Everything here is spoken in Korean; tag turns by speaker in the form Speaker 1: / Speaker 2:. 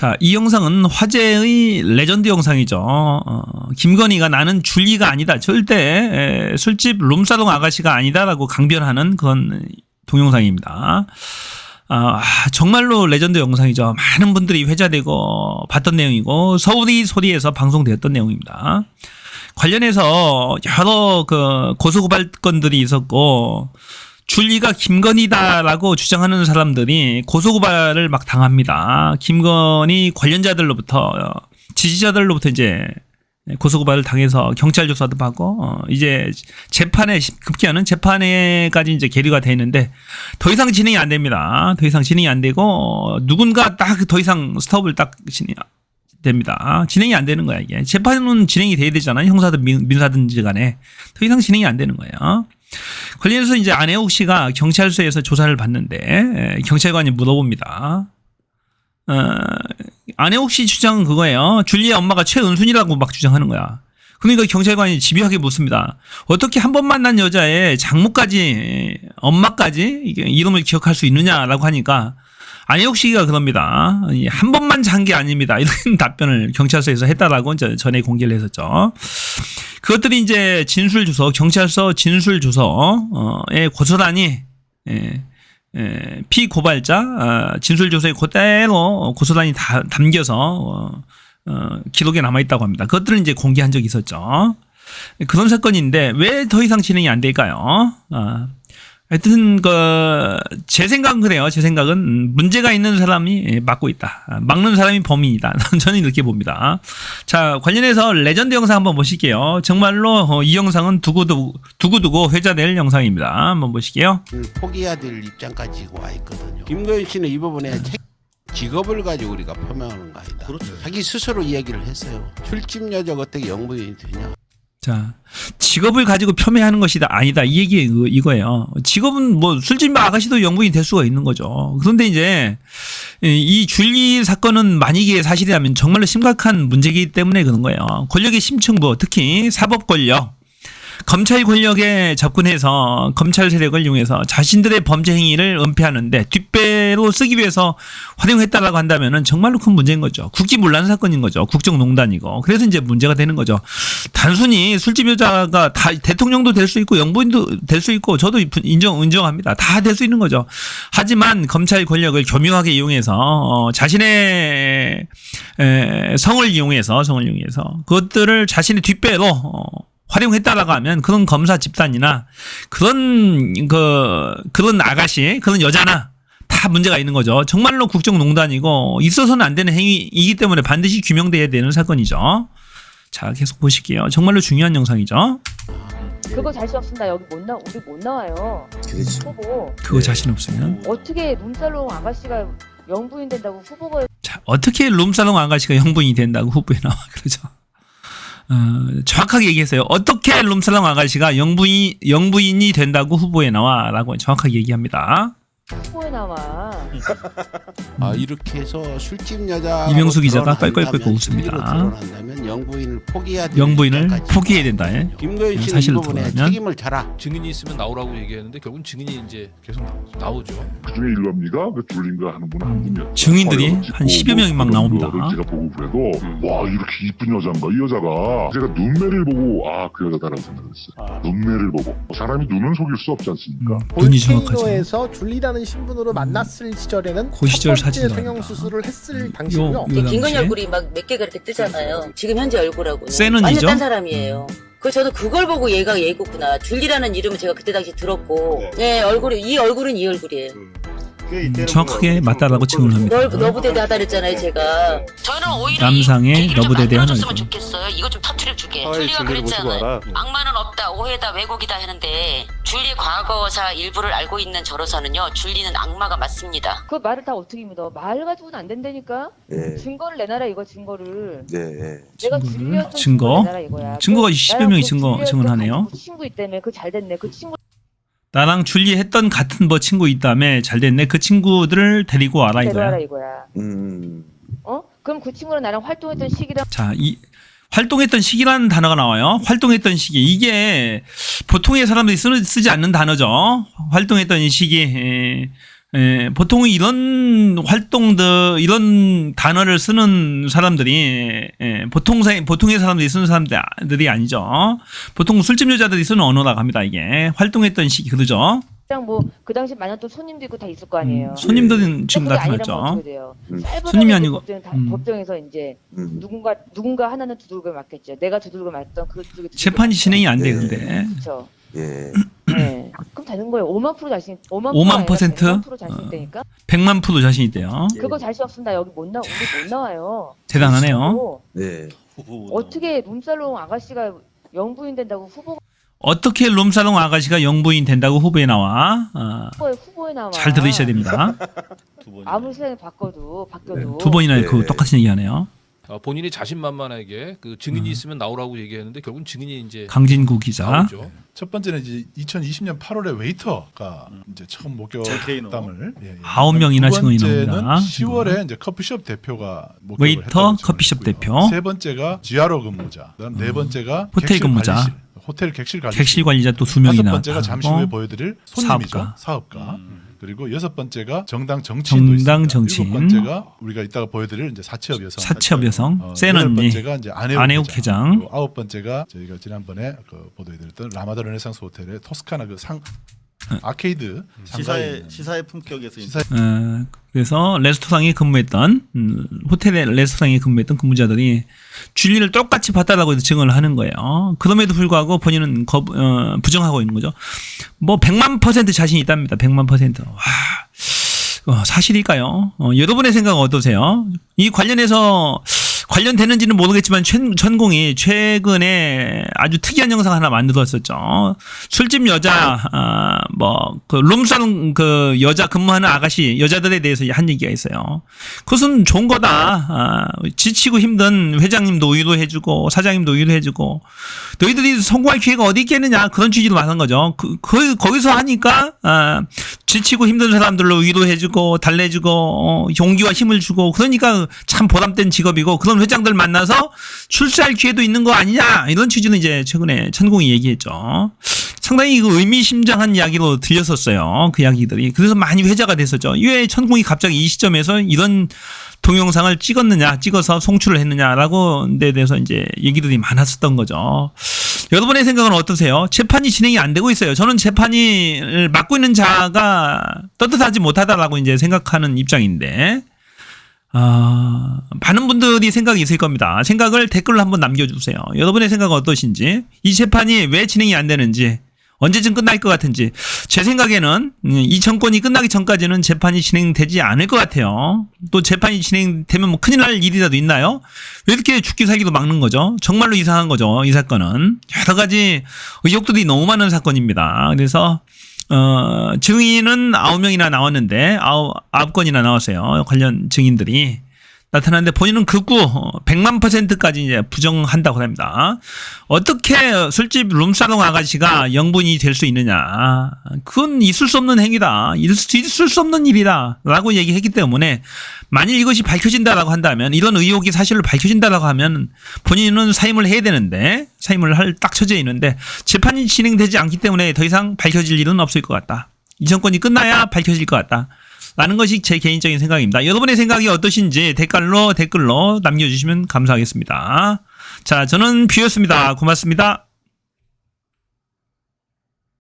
Speaker 1: 자, 이 영상은 화제의 레전드 영상이죠. 어, 김건희가 나는 줄리가 아니다. 절대 에, 술집 룸사롱 아가씨가 아니다라고 강변하는 그런 동영상입니다. 아, 정말로 레전드 영상이죠. 많은 분들이 회자되고 봤던 내용이고 서울이 소리에서 방송되었던 내용입니다. 관련해서 여러 그 고소고발 건들이 있었고 줄리가 김건희다라고 주장하는 사람들이 고소고발을 막 당합니다. 김건희 관련자들로부터 지지자들로부터 이제 고소고발을 당해서 경찰 조사도 받고 어 이제 재판에 급기야는 재판에까지 이제 계류가 돼 있는데 더 이상 진행이 안 됩니다. 더 이상 진행이 안 되고 어, 누군가 딱 더 이상 스톱을 딱 진행 됩니다. 진행이 안 되는 거야 이게 재판은 진행이 돼야 되잖아요. 형사든 민, 민사든지 간에 더 이상 진행이 안 되는 거예요. 관련해서 이제 안혜옥 씨가 경찰서에서 조사를 받는데 에, 경찰관이 물어봅니다. 어, 안혜옥 씨 주장은 그거예요. 줄리의 엄마가 최은순이라고 막 주장하는 거야. 그러니까 경찰관이 집요하게 묻습니다. 어떻게 한 번 만난 여자의 장모까지 엄마까지 이름을 기억할 수 있느냐라고 하니까 안혜옥 씨가 그럽니다. 이한 번만 잔 게 아닙니다. 이런 답변을 경찰서에서 했다라고 전에 공개를 했었죠. 그것들이 이제 진술 주소, 경찰서 진술 주소에 고스란히 예, 예, 피고발자 어, 진술 주소에 그대로 다 담겨서 어, 어, 기록에 남아 있다고 합니다. 그것들을 이제 공개한 적이 있었죠. 그런 사건인데 왜 더 이상 진행이 안 될까요? 아, 하여튼 그 제 생각은 그래요. 제 생각은 음, 문제가 있는 사람이 막고 있다. 아, 막는 사람이 범인이다. 저는 이렇게 봅니다. 자 관련해서 레전드 영상 한번 보실게요. 정말로 어, 이 영상은 두고두고 두고두고 회자될 영상입니다. 한번 보실게요.
Speaker 2: 포기해야 될 입장까지 와 있거든요. 김건희 씨는 이 부분에 책- 직업을 가지고 우리가 표명하는 거 아니다. 자기 스스로 이야기를 했어요. 술집 여자가 어떻게 영부인이 되냐?
Speaker 1: 자, 직업을 가지고 폄훼하는 것이다. 아니다. 이 얘기 이거- 이거예요. 직업은 뭐 술집 아가씨도 영부인이 될 수가 있는 거죠. 그런데 이제 이 줄리 사건은 만약에 사실이라면 정말로 심각한 문제이기 때문에 그런 거예요. 권력의 심층부, 특히 사법 권력, 검찰 권력에 접근해서 검찰 세력을 이용해서 자신들의 범죄 행위를 은폐하는데 뒷배로 쓰기 위해서 활용했다라고 한다면은 정말로 큰 문제인 거죠. 국기문란 사건인 거죠. 국정농단이고. 그래서 이제 문제가 되는 거죠. 단순히 술집 여자가 다 대통령도 될 수 있고 영부인도 될 수 있고 저도 인정 인정합니다. 다 될 수 있는 거죠. 하지만 검찰 권력을 교묘하게 이용해서 어, 자신의 에, 성을 이용해서 성을 이용해서 그것들을 자신의 뒷배로 어, 활용했다라고 하면 그런 검사 집단이나 그런 그 그런 아가씨 그런 여자나 다 문제가 있는 거죠. 정말로 국정농단이고 있어서는 안 되는 행위이기 때문에 반드시 규명돼야 되는 사건이죠. 자 계속 보실게요. 정말로 중요한 영상이죠.
Speaker 3: 그거 자신 없습니다. 여기 못 나, 우리 못 나와요.
Speaker 4: 그렇지.
Speaker 3: 후보.
Speaker 1: 그거 자신 없으면
Speaker 3: 어떻게 룸살롱 아가씨가 영부인 된다고 후보가
Speaker 1: 자 어떻게 룸사롱 아가씨가 형부인이 된다고 후보에 나와 그러죠. 어, 정확하게 얘기했어요. 어떻게 룸사롱 아가씨가 영부인 영부인이 된다고 후보에 나와라고 정확하게 얘기합니다.
Speaker 3: 후보에 나와.
Speaker 2: 아 이렇게 해서 술집 여자
Speaker 1: 이명수 기자가 껄껄껄 웃습니다.
Speaker 2: 영부인을 포기해야 될
Speaker 1: 영부인을 포기해야 된다. 예.
Speaker 2: 김건희 씨는 이
Speaker 1: 사실을
Speaker 2: 부분에
Speaker 1: 드러내면?
Speaker 2: 책임을 져라.
Speaker 5: 증인이 있으면 나오라고 얘기했는데 결국은 증인이 이제 계속 나오죠.
Speaker 6: 그중에 일럽니가 왜 줄린가 하는 분은 한 분이었죠.
Speaker 1: 증인들이 한 10여 명이 막 나옵니다.
Speaker 6: 제가 보고 그래도 와 이렇게 이쁜 여자인가 이 여자가 제가 눈매를 보고 아 그 여자다라고 생각했어요. 눈매를 보고 사람이 눈은 속일 수 없지 않습니까?
Speaker 1: 음, 눈이 정확하죠.
Speaker 7: 볼케이노에서 줄리라는 신분으로 만났을 시절에는
Speaker 1: 그 시절
Speaker 7: 첫 번째
Speaker 1: 사진도
Speaker 7: 성형
Speaker 1: 아니다.
Speaker 7: 수술을 했을
Speaker 1: 요-
Speaker 7: 당시고요.
Speaker 1: 요-
Speaker 8: 이게 김건희
Speaker 1: 당시에?
Speaker 8: 얼굴이 막 몇 개가 이렇게 뜨잖아요. 지금 현재 얼굴하고는
Speaker 1: 쎄는이죠?
Speaker 8: 완전 딴 사람이에요. 그 저도 그걸 보고 얘가 얘구나. 줄리라는 이름을 제가 그때 당시 들었고, 네, 얼굴이 이 얼굴은 이 얼굴이에요.
Speaker 1: 음, 정확하게 맞다라고 증언을 합니다.
Speaker 8: 널 너부대대 하다 그랬잖아요, 제가. 저는 오히려
Speaker 1: 남상의 너부대대 하나이죠.
Speaker 8: 좋겠어요. 이거 좀 터트려 주게. 줄리가 그랬잖아요. 악마는 없다, 오해다, 왜곡이다 하는데 줄리의 과거사 일부를 알고 있는 저로서는요, 줄리는 악마가 맞습니다.
Speaker 3: 그 말을 다 어떻게 믿어? 말 가지고는 안 된다니까.
Speaker 4: 네.
Speaker 3: 증거를 내놔라 이거 증거를.
Speaker 4: 네. 네.
Speaker 3: 내가
Speaker 1: 증거? 증거
Speaker 3: 내놔라 이거야.
Speaker 1: 증거가
Speaker 3: 그
Speaker 1: 10여
Speaker 3: 나랑
Speaker 1: 명이
Speaker 3: 그
Speaker 1: 증거- 증언하네요.
Speaker 3: 그 친구 있다며 그잘 됐네. 그 친구
Speaker 1: 나랑 줄리 했던 같은 뭐 친구 있다며 잘 됐네. 그 친구들을 데리고 와라
Speaker 3: 데려와라
Speaker 1: 이거야.
Speaker 3: 이거야.
Speaker 4: 음.
Speaker 3: 어? 그럼 그 친구랑 나랑 활동했던 시기랑
Speaker 1: 자, 이 활동했던 시기라는 단어가 나와요. 활동했던 시기. 이게 보통의 사람들이 쓰, 쓰지 않는 단어죠. 활동했던 시기. 에, 예, 보통 이런 활동들 이런 단어를 쓰는 사람들이 예, 보통 사 보통의 사람들이 쓰는 사람들이 아니죠. 보통 술집 여자들이 쓰는 언어라고 합니다. 이게 활동했던 시기 그러죠.
Speaker 3: 그냥 뭐그 당시 많은 또 손님도 있고 다 있을 거 아니에요.
Speaker 1: 음, 손님들은 지금 나타났죠.
Speaker 4: 음.
Speaker 1: 손님이 아니고,
Speaker 3: 법정, 다,
Speaker 1: 음.
Speaker 3: 법정에서 이제
Speaker 4: 음.
Speaker 3: 누군가 누군가 하나는 두들겨 맞겠죠. 내가 두들겨 맞던 그쪽에
Speaker 1: 재판이 진행이 안돼
Speaker 4: 네.
Speaker 1: 근데
Speaker 3: 그렇죠.
Speaker 4: 예.
Speaker 3: 네. 그럼 되는 거예요. 5만 프로 자신 5만,
Speaker 1: 5만 퍼센트?
Speaker 3: 5만 프로 자신 있다니까.
Speaker 1: 100만 프로 자신 있대요.
Speaker 3: 그거 자신 나 여기 못 나. 우리 못 나와요.
Speaker 1: 대단하네요.
Speaker 3: 그리고
Speaker 4: 네.
Speaker 3: 어떻게 룸살롱 아가씨가 영부인 된다고 후보가
Speaker 1: 어떻게 룸사롱 아가씨가 영부인 된다고 후보에 나와? 아,
Speaker 3: 후보에, 후보에 나와.
Speaker 1: 잘 들으셔야 됩니다.
Speaker 3: 아무리 세상이 바꿔도 바뀌어도
Speaker 1: 두 번이나
Speaker 4: 네.
Speaker 1: 그 똑같은 얘기하네요.
Speaker 5: 아, 본인이 자신만만하게 그 증인이 있으면 나오라고 얘기했는데 결국 증인이 이제
Speaker 1: 강진구 기자.
Speaker 5: 나오죠.
Speaker 9: 첫 번째는 이제 2020년 8월에 웨이터가 이제 처음 목격담을 예, 예.
Speaker 1: 아홉 명이나
Speaker 9: 두
Speaker 1: 증언이
Speaker 9: 번째는
Speaker 1: 나옵니다.
Speaker 9: 10월에 이제 커피숍 대표가 목격을
Speaker 1: 웨이터,
Speaker 9: 했다고
Speaker 1: 커피숍. 대표.
Speaker 9: 세 번째가 지하로 근무자. 그다음 네 번째가
Speaker 1: 호텔
Speaker 9: 객실
Speaker 1: 근무자.
Speaker 9: 관리실, 호텔 객실 관리실.
Speaker 1: 객실 관리자 또 두
Speaker 9: 다섯
Speaker 1: 명이나
Speaker 9: 번째가 잠시 후에
Speaker 1: 나타나고
Speaker 9: 보여드릴 손님이죠.
Speaker 1: 사업가.
Speaker 9: 사업가. 그리고 여섯 번째가 정당 정치인도
Speaker 1: 정당
Speaker 9: 있습니다.
Speaker 1: 정치인.
Speaker 9: 일곱 번째가 우리가 이따가 보여드릴 이제 사채업 여성.
Speaker 1: 사채업 여성,
Speaker 9: 어,
Speaker 1: 센
Speaker 9: 여덟
Speaker 1: 언니,
Speaker 9: 번째가 이제 안혜욱,
Speaker 1: 안혜욱 회장.
Speaker 9: 그리고 아홉 번째가 저희가 지난번에 그 보도해드렸던 라마다 르네상스 호텔의 토스카나 그상 아케이드
Speaker 10: 시사의 시사의 품격에서
Speaker 9: 시사
Speaker 1: 어, 그래서 레스토랑에 근무했던 음, 호텔의 레스토랑에 근무했던 근무자들이 진리를 똑같이 봤다라고 증언을 하는 거예요. 그럼에도 불구하고 본인은 거, 어, 부정하고 있는 거죠. 뭐 100만 퍼센트 자신이 있답니다. 100만 퍼센트. 와. 어, 사실일까요? 어, 여러분의 생각은 어떠세요? 이 관련해서 관련되는지는 모르겠지만 최- 천공이 최근에 아주 특이한 영상 하나 만들었었죠. 술집 여자 아, 뭐그 룸사롱 그 여자 근무하는 아가씨 여자들에 대해서 한 얘기가 있어요. 그것은 좋은 거다. 아, 지치고 힘든 회장님도 위로해주고 사장님도 위로해주고 너희들이 성공할 기회가 어디 있겠느냐 그런 취지로 말한 거죠. 그, 그 거기서 하니까 아, 지치고 힘든 사람들로 위로해주고 달래주고 어, 용기와 힘을 주고 그러니까 참 보람된 직업이고 그런 회장들 만나서 출세할 기회도 있는 거 아니냐 이런 취지는 이제 최근에 천공이 얘기했죠. 상당히 그 의미심장한 이야기로 들렸었어요. 그 이야기들이 그래서 많이 회자가 됐었죠. 왜 천공이 갑자기 이 시점에서 이런 동영상을 찍었느냐, 찍어서 송출을 했느냐라고 데 대해서 이제 얘기들이 많았었던 거죠. 여러분의 생각은 어떠세요? 재판이 진행이 안 되고 있어요. 저는 재판이 맡고 있는 자가 떳떳하지 못하다라고 이제 생각하는 입장인데, 아, 많은 분들이 생각이 있을 겁니다. 생각을 댓글로 한번 남겨주세요. 여러분의 생각은 어떠신지, 이 재판이 왜 진행이 안 되는지, 언제쯤 끝날 것 같은지, 제 생각에는 음, 이 정권이 끝나기 전까지는 재판이 진행되지 않을 것 같아요. 또 재판이 진행되면 뭐 큰일 날 일이라도 있나요? 왜 이렇게 죽기 살기도 막는 거죠? 정말로 이상한 거죠. 이 사건은 여러 가지 의혹들이 너무 많은 사건입니다. 그래서 어, 증인은 아홉 명이나 나왔는데 아홉 아홉 건이나 나왔어요. 관련 증인들이 나타났는데 본인은 극구 100만 퍼센트까지 이제 부정한다고 합니다. 어떻게 술집 룸사롱 아가씨가 영분이 될 수 있느냐. 그건 있을 수 없는 행위다. 있을 수, 없는 일이다. 라고 얘기했기 때문에 만일 이것이 밝혀진다라고 한다면 이런 의혹이 사실로 밝혀진다라고 하면 본인은 사임을 해야 되는데 사임을 할 딱 처져 있는데 재판이 진행되지 않기 때문에 더 이상 밝혀질 일은 없을 것 같다. 이 정권이 끝나야 밝혀질 것 같다. 라는 것이 제 개인적인 생각입니다. 여러분의 생각이 어떠신지 댓글로 댓글로 남겨주시면 감사하겠습니다. 자, 저는 뷰였습니다. 고맙습니다.